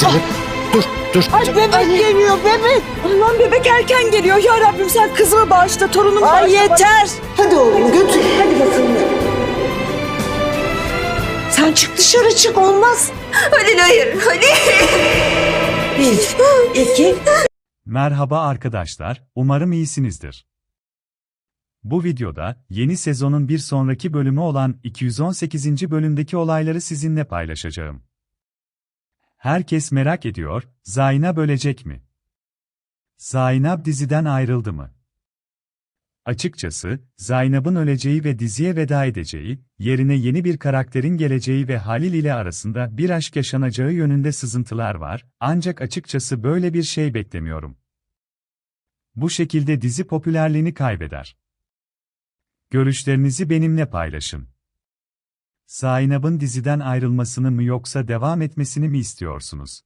Zeynep dur dur. Ay bebek geliyor bebek. Allah'ım bebek erken geliyor. Ya Rabbim sen kızımı bağışla, torunumu Ay bağışla. yeter. Hadi oğlum götür. Hadi bakalım. Sen çık dışarı çık olmaz. Halil hayır, Halil. Bir, iki, Merhaba arkadaşlar, umarım iyisinizdir. Bu videoda, yeni sezonun bir sonraki bölümü olan 218. bölümdeki olayları sizinle paylaşacağım. Herkes merak ediyor, Zaynab ölecek mi? Zaynab diziden ayrıldı mı? Açıkçası, Zaynab'ın öleceği ve diziye veda edeceği, yerine yeni bir karakterin geleceği ve Halil ile arasında bir aşk yaşanacağı yönünde sızıntılar var, ancak açıkçası böyle bir şey beklemiyorum. Bu şekilde dizi popülerliğini kaybeder. Görüşlerinizi benimle paylaşın. Zaynab'ın diziden ayrılmasını mı yoksa devam etmesini mi istiyorsunuz?